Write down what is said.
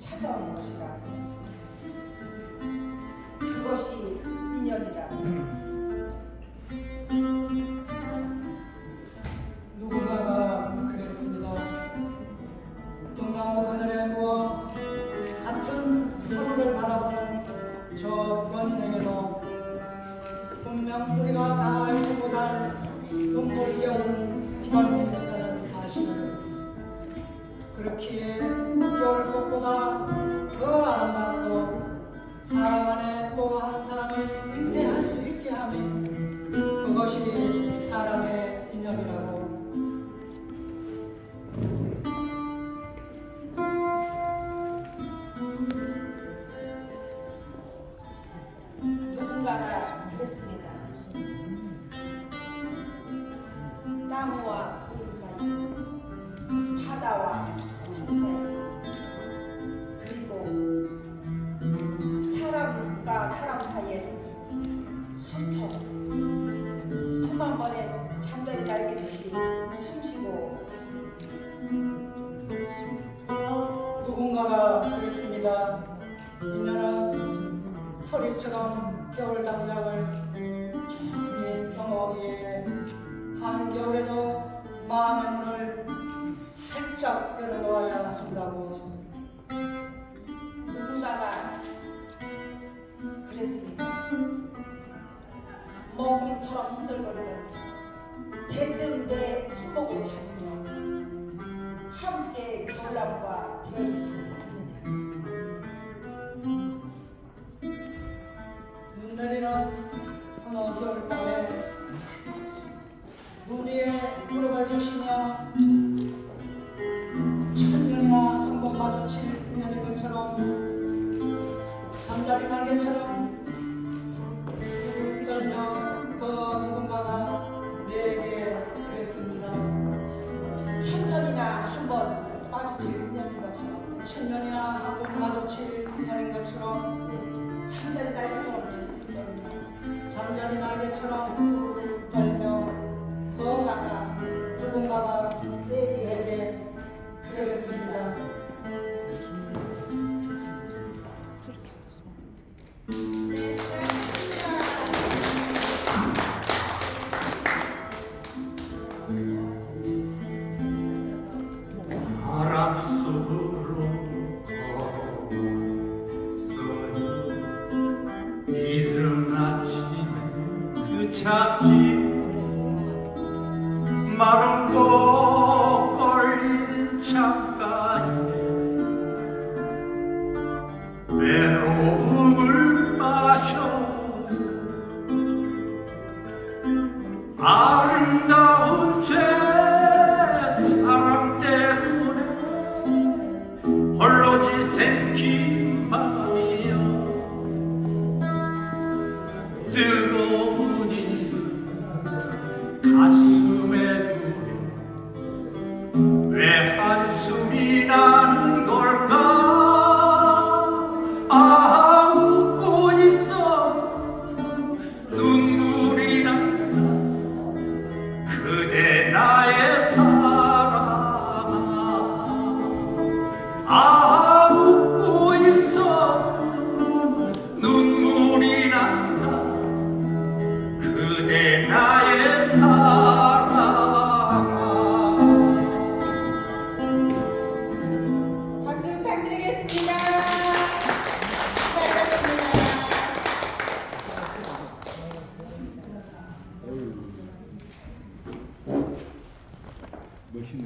찾아오는 것이라. 그것이 인연이라. 누군가가 그랬습니다. 동나무 그늘에 누워 같은 하루를 바라보는 저 연인에게도 분명 우리가 다 알지 못할 눈물겨운 그렇기에 겨울 꽃보다 더 아름답고 사람 안에 또 한 사람을 잉태할 수 있게 함이 그것이 사람의 인연이라고 누군가가 그랬습니다. 나무와 그랬습니다. 인연은 서리처럼 겨울 담장을 조용히 넘어오기에 한겨울에도 마음의 문을 활짝 열어놓아야 한다고 누군가가 그랬습니다. 먹음처럼 흔들거리던 대뜸 내 손목을 잡으며 함께 겨울나무가 있 눈 내리는 어느 겨울밤에 눈 위에 무릎을 적시며 천년이나 한 번 마주칠 인연인 것처럼 잠자리 날개처럼 천년이나 한번 마주칠 인연인 것처럼 잠자리 날개처럼 잠자리 날개처럼 떨며 그 누군가가 내게 그랬습니다. 바람 속으로 마른 꽃 걸린 창가에 외로움을 마셔 아름다운 제 사랑 때문에 홀로 지 생긴 마음이여. 뜨거운 good day. 去